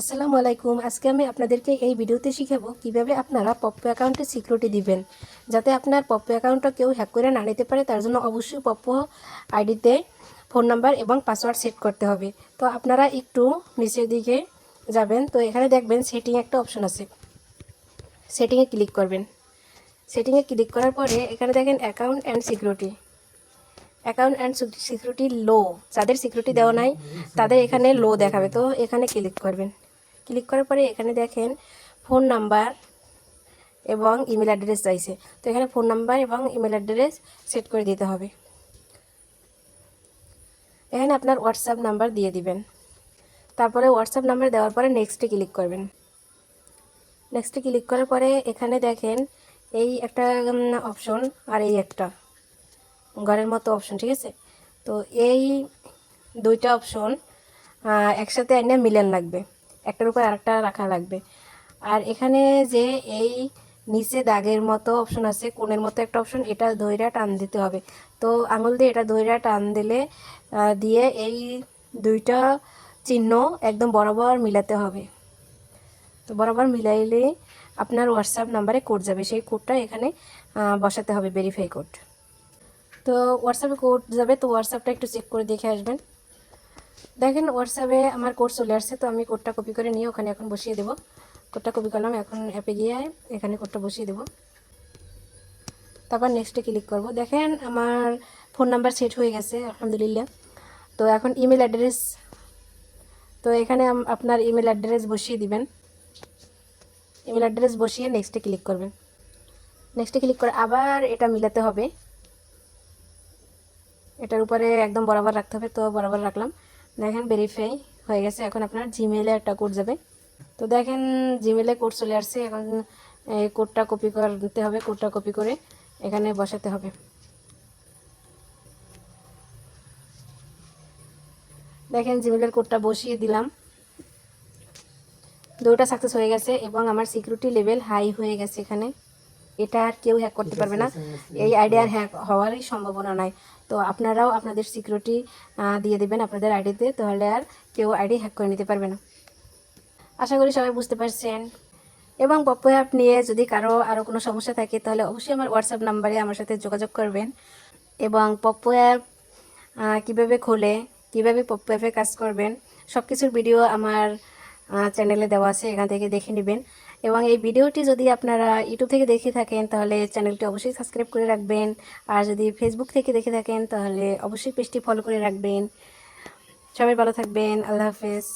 আসসালামু আলাইকুম। আজকে আমি আপনাদেরকে এই ভিডিওতে শিখাবো কীভাবে আপনারা পপ্পো অ্যাকাউন্টে সিকিউরিটি দিবেন। যাতে আপনার পপ্পো অ্যাকাউন্টটা কেউ হ্যাক করে না নিতে পারে, তার জন্য অবশ্যই পপ্পো আইডিতে ফোন নাম্বার এবং পাসওয়ার্ড সেট করতে হবে। তো আপনারা একটু নিচের দিকে যাবেন। তো এখানে দেখবেন সেটিং একটা অপশন আছে। সেটিংয়ে ক্লিক করবেন। সেটিংয়ে ক্লিক করার পরে এখানে দেখেন account and security. Account and security লো। যাদের সিকিউরিটি দেওয়া নাই, তাদের এখানে লো দেখাবে। তো এখানে ক্লিক করবেন। ক্লিক করার পরে এখানে দেখেন ফোন নাম্বার এবং ইমেল অ্যাড্রেস চাইছে তো এখানে ফোন নাম্বার এবং ইমেল অ্যাড্রেস সেট করে দিতে হবে। এখানে আপনার হোয়াটসঅ্যাপ নাম্বার দিয়ে দিবেন। তারপরে হোয়াটসঅ্যাপ নাম্বার দেওয়ার পরে নেক্সটে ক্লিক করবেন। নেক্সটে ক্লিক করার পরে এখানে দেখেন এই একটা অপশন আর এই একটা। ঘরের মতো অপশন ঠিক আছে? তো এই দুইটা অপশন একসাথে এনে মিলেন লাগবে। একটার উপর আরেকটা রাখা লাগবে। আর এখানে যে এই নিচে দাগের মতো অপশন আছে, কোণের মতো একটা অপশন এটা দইরা টান দিতে হবে। তো আঙুল দিয়ে এটা দইরা টান দিলে দিয়ে এই দুইটা চিহ্ন একদম বরাবর মিলাতে হবে। তো বরাবর মিলাইলে আপনার হোয়াটসঅ্যাপ নাম্বারে কোড যাবে। সেই কোডটা এখানে বসাতে হবে ভেরিফাই কোড তো হোয়াটসঅ্যাপে কোড যাবে, তো হোয়াটসঅ্যাপটা একটু চেক করে দেখে আসবেন। দেখেন হোয়াটসঅ্যাপে আমার কোড চলে আসছে, তো আমি কোডটা কপি করে নিয়ে ওখানে এখন বসিয়ে দেবো। কোডটা কপি করলাম, এখন অ্যাপে গিয়ে এখানে কোডটা বসিয়ে দেবো। তারপর নেক্সটে ক্লিক করব। দেখেন, আমার ফোন নাম্বার সেট হয়ে গেছে, আলহামদুলিল্লাহ। তো এখন ইমেল অ্যাড্রেস তো এখানে আপনার ইমেল অ্যাড্রেস বসিয়ে দিবেন। ইমেল অ্যাড্রেস বসিয়ে নেক্সটে ক্লিক করবেন। নেক্সটে ক্লিক করে আবার এটা মিলাতে হবে। এটার উপরে একদম বরাবর রাখতে হবে, তো বরাবর রাখলাম। দেখেন ভেরিফাই হয়ে গেছে। এখন আপনার জিমেলে একটা কোড যাবে। তো দেখেন জিমেলে কোড চলে আসছে। এখন এই কোডটা কপি করতে হবে। কোডটা কপি করে এখানে বসাতে হবে। দেখেন জিমেলের কোডটা বসিয়ে দিলাম। দুটা সাকসেস হয়ে গেছে এবং আমার সিকিউরিটি লেভেল হাই হয়ে গেছে এখানে। এটা আর কেউ হ্যাক করতে পারবে না। এই আইডিয়ার হ্যাক হওয়ারই সম্ভাবনা নাই। তো আপনারাও আপনাদের সিকিউরিটি দিয়ে দেবেন আপনাদের আইডিতে তাহলে আর কেউ আইডি হ্যাক করে নিতে পারবে না। আশা করি সবাই বুঝতে পারছেন। এবং পপ্পো অ্যাপ নিয়ে যদি কারও আরও কোনো সমস্যা থাকে তাহলে অবশ্যই আমার হোয়াটসঅ্যাপ নাম্বারে আমার সাথে যোগাযোগ করবেন। এবং পপ্পো অ্যাপ কীভাবে খোলে কীভাবে পপ্পো অ্যাপে কাজ করবেন সব কিছুর ভিডিও আমার চ্যানেলে দেওয়া আছে এখান থেকে দেখে নেবেন। এবং এই ভিডিওটি যদি আপনারা ইউটিউব থেকে দেখে থাকেন, তাহলে চ্যানেলটি অবশ্যই সাবস্ক্রাইব করে রাখবেন। আর যদি ফেসবুক থেকে দেখে থাকেন, তাহলে অবশ্যই পেজটি ফলো করে রাখবেন। সবাই ভালো থাকবেন। আল্লাহ হাফেজ।